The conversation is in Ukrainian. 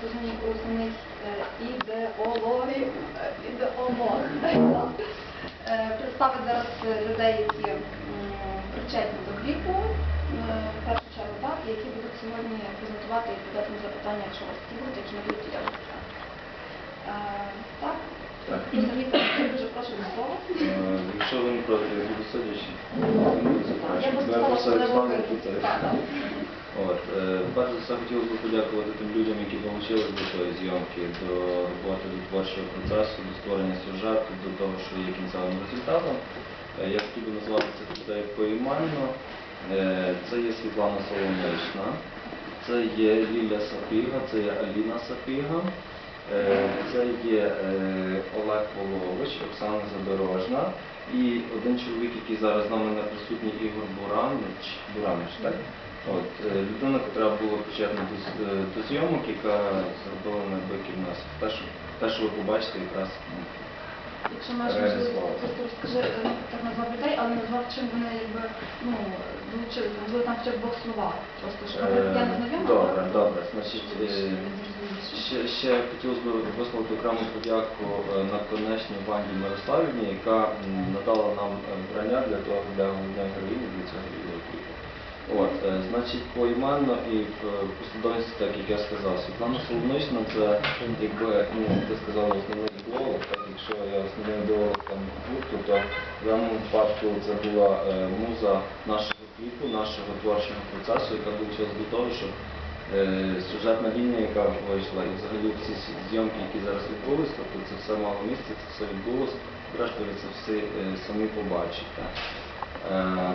Сузані основний е, ідеолог, е, ідеолог. Е, Представить зараз людей, які причетні до кліпу, в першу чергу, так, які будуть сьогодні презентувати і відповідати на запитання, якщо у вас такі будуть, які не будуть я буду Так? Так. Сергій, дуже прошу до слова. Якщо ви не проти, я буду сидячи. Я би сказала, що не виходить. От, е, перш за все хотілося б подякувати тим людям, які долучились до цієї зйомки, до роботи, до творчого процесу, до створення сюжету, до того, що є кінцевим результатом. Е, Я хотів би назвати цих людей поіменно. Е, Це є Світлана Соломишна, це є Ліля Сапіга, це є Аліна Сапіга, це є Олег Полович, Оксана Задорожна і один чоловік, який зараз з нами не присутній, Ігор Буранич, Буранич, так? От, е, людина, яка була причетна до, е, до зйомок, яка зробила надбики в нас. Те, що, те, що ви побачите, якраз ну, Якщо маєш можливість, слава. просто розкажи, е, так назвав людей, але назвав, чим вони якби, ну, долучилися, можливо, там хоча б в двох словах. Просто, що наприклад, я не. Е, добре. Значить, е, ще, ще хотілося б висловити окрему подяку е, наконечній Ванді Мирославівні, яка надала нам е, вбрання для того для головної героїні для цього відеокліпу. От, значить, поіменно і в послідовності, так як я сказав, Світлана Соломишна це якби ну, ти сказала основний ідеолог, так якщо я основний ідеолог там гурту, то в даному випадку це була муза нашого кліпу, нашого творчого процесу, яка долучилась до того, щоб сюжетна лінія, яка вийшла, і взагалі всі зйомки, які зараз відбулись, тобто це все мало місце, це все відбулось, зрештою це всі е, самі побачите. Е,